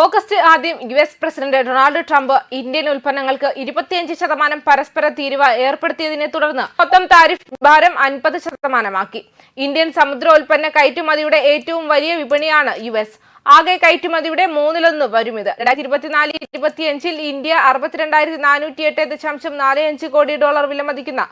August ആദ്യം U S president Donald Trump Indian ഉൽപ്പന്നങ്ങൾക്ക് ഇരുപത്തിയഞ്ച് ശതമാനം പരസ്പര തീരുവ ഏർപ്പെടുത്തിയതിനെ തുടർന്ന് മൊത്തം താരിഫ് ഭാരം അൻപത് ശതമാനമാക്കി. ഇന്ത്യൻ സമുദ്രോൽപ്പന്ന കയറ്റുമതിയുടെ ഏറ്റവും വലിയ വിപണിയാണ് യു എസ്. ആകെ കയറ്റുമതിയുടെ മൂന്നിലൊന്ന് വരും ഇത്. രണ്ടായിരത്തി ഇരുപത്തിനാല് ഇരുപത്തിയഞ്ചിൽ ഇന്ത്യ അറുപത്തിരണ്ടായിരത്തി നാനൂറ്റി എട്ട് ദശാംശം നാല് അഞ്ച് കോടി ഡോളർ വിലമതിക്കുന്ന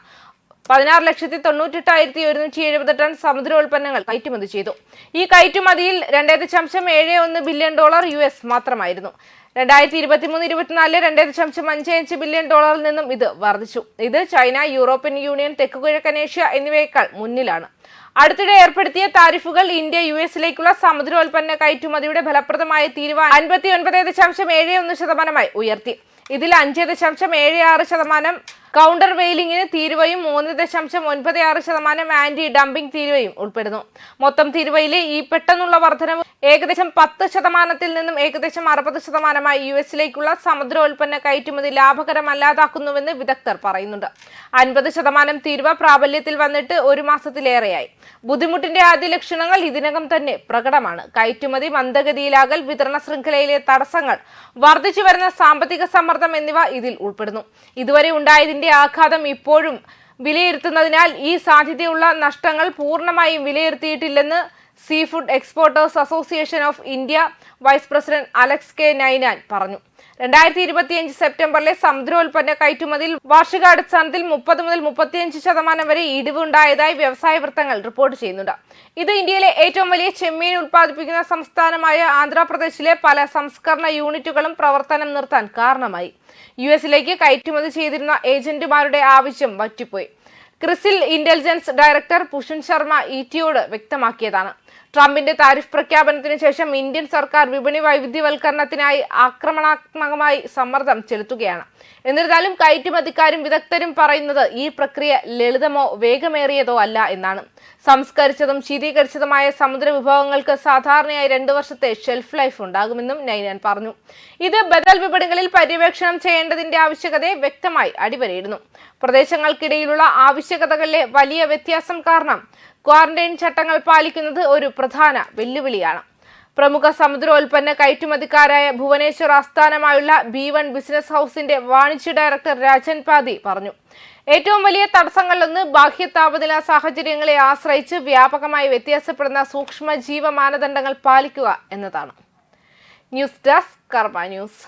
പതിനാറ് ലക്ഷത്തി തൊണ്ണൂറ്റെട്ടായിരത്തി ഒരുന്നൂറ്റി എഴുപത് ടൺ സമുദ്രോൽപ്പന്നങ്ങൾ കയറ്റുമതി ചെയ്തു. ഈ കയറ്റുമതിയിൽ രണ്ടേ ദശാംശം ഏഴ് ഒന്ന് ബില്യൺ ഡോളർ യു എസ് മാത്രമായിരുന്നു. രണ്ടായിരത്തി ഇരുപത്തിമൂന്ന് ഇരുപത്തിനാലിൽ രണ്ടേ ദശാംശം അഞ്ച് അഞ്ച് ബില്യൺ ഡോളറിൽ നിന്നും ഇത് വർദ്ധിച്ചു. ഇത് ചൈന യൂറോപ്യൻ യൂണിയൻ തെക്കുകിഴക്കൻ ഏഷ്യ എന്നിവയേക്കാൾ മുന്നിലാണ്. അടുത്തിടെ ഏർപ്പെടുത്തിയ താരിഫുകൾ ഇന്ത്യ യു എസിലേക്കുള്ള സമുദ്രോൽപ്പന്ന കയറ്റുമതിയുടെ ഫലപ്രദമായ തീരുവ അൻപത്തി ഒൻപത് ദശാംശം ഏഴ് ഒന്ന് ശതമാനമായി ഉയർത്തി. ഇതിൽ അഞ്ച് ദശാംശം ഏഴ് ആറ് ശതമാനം കൗണ്ടർ വെയിലിംഗിന് തീരുവയും മൂന്ന് ദശാംശം ഒൻപത് ആറ് ശതമാനം ആന്റി ഡംപിംഗ് തീരുവയും ഉൾപ്പെടുന്നു. മൊത്തം തീരുവയിലെ ഈ പെട്ടെന്നുള്ള വർധനവ് ഏകദേശം പത്ത് ശതമാനത്തിൽ നിന്നും ഏകദേശം അറുപത് ശതമാനമായി യു എസിലേക്കുള്ള സമുദ്രോൽപ്പന്ന കയറ്റുമതി ലാഭകരമല്ലാതാക്കുന്നുവെന്ന് വിദഗ്ധർ പറയുന്നുണ്ട്. അൻപത് ശതമാനം തീരുവ പ്രാബല്യത്തിൽ വന്നിട്ട് ഒരു മാസത്തിലേറെയായി. ബുദ്ധിമുട്ടിന്റെ ആദ്യ ലക്ഷണങ്ങൾ ഇതിനകം തന്നെ പ്രകടമാണ്. കയറ്റുമതി മന്ദഗതിയിലാകൽ വിതരണ ശൃംഖലയിലെ തടസ്സങ്ങൾ വർദ്ധിച്ചു വരുന്ന സാമ്പത്തിക സമ്മർദ്ദം എന്നിവ ഇതിൽ ഉൾപ്പെടുന്നു. ഇതുവരെ ഉണ്ടായതിന്റെ ആഘാതം ഇപ്പോഴും വിലയിരുത്തുന്നതിനാൽ ഈ സാധ്യതയുള്ള നഷ്ടങ്ങൾ പൂർണമായും വിലയിരുത്തിയിട്ടില്ലെന്ന് sea food exporters association of India vice president Alex K Ninan പറഞ്ഞു. രണ്ടായിരത്തി ഇരുപത്തിയഞ്ച് സെപ്റ്റംബറിലെ സമുദ്രോൽപ്പന്ന കയറ്റുമതിയിൽ വാർഷികാടിസ്ഥാനത്തിൽ മുപ്പത് മുതൽ മുപ്പത്തിയഞ്ച് ശതമാനം വരെ ഇടിവുണ്ടായതായി വ്യവസായ വൃത്തങ്ങൾ റിപ്പോർട്ട് ചെയ്യുന്നുണ്ട്. ഇത് ഇന്ത്യയിലെ ഏറ്റവും വലിയ ചെമ്മീൻ ഉൽപ്പാദിപ്പിക്കുന്ന സംസ്ഥാനമായ ആന്ധ്രാപ്രദേശിലെ പല സംസ്കരണ യൂണിറ്റുകളും പ്രവർത്തനം നിർത്താൻ കാരണമായി. യു എസിലേക്ക് കയറ്റുമതി ചെയ്തിരുന്ന ഏജന്റുമാരുടെ ആവശ്യം വറ്റിപ്പോയി. Crisil intelligence director Pushan Sharma ഇറ്റിയോട് വ്യക്തമാക്കിയതാണ്. ട്രംപിന്റെ താരിഫ് പ്രഖ്യാപനത്തിന് ശേഷം ഇന്ത്യൻ സർക്കാർ വിപണി വൈവിധ്യവൽക്കരണത്തിനായി ആക്രമണാത്മകമായി സമ്മർദ്ദം ചെലുത്തുകയാണ്. എന്നിരുന്നാലും കയറ്റുമതിക്കാരും വിദഗ്ധരും പറയുന്നത് ഈ പ്രക്രിയ ലളിതമോ വേഗമേറിയതോ അല്ല എന്നാണ്. സംസ്കരിച്ചതും ശീതീകരിച്ചതുമായ സമുദ്ര വിഭവങ്ങൾക്ക് സാധാരണയായി രണ്ടു വർഷത്തെ ഷെൽഫ് ലൈഫ് ഉണ്ടാകുമെന്നും നൈനാൻ പറഞ്ഞു. ഇത് ബദൽ വിപണികളിൽ പര്യവേക്ഷണം ചെയ്യേണ്ടതിന്റെ ആവശ്യകതയെ വ്യക്തമായി അടിവരയിടുന്നു. പ്രദേശങ്ങൾക്കിടയിലുള്ള ആവശ്യകതകളിലെ വലിയ വ്യത്യാസം കാരണം ക്വാറന്റൈൻ ചട്ടങ്ങൾ പാലിക്കുന്നത് ഒരു പ്രധാന വെല്ലുവിളിയാണ്. പ്രമുഖ സമുദ്രോൽപ്പന്ന കയറ്റുമതിക്കാരായ ഭുവനേശ്വർ ആസ്ഥാനമായുള്ള ബി വൺ ബിസിനസ് ഹൗസിന്റെ വാണിജ്യ ഡയറക്ടർ രാജൻ പാതി പറഞ്ഞു. ഏറ്റവും വലിയ തടസ്സങ്ങളിലൊന്ന് ബാഹ്യ താപനില സാഹചര്യങ്ങളെ ആശ്രയിച്ച് വ്യാപകമായി വ്യത്യാസപ്പെടുന്ന സൂക്ഷ്മ ജീവ മാനദണ്ഡങ്ങൾ പാലിക്കുക എന്നതാണ്. News desk Karma news.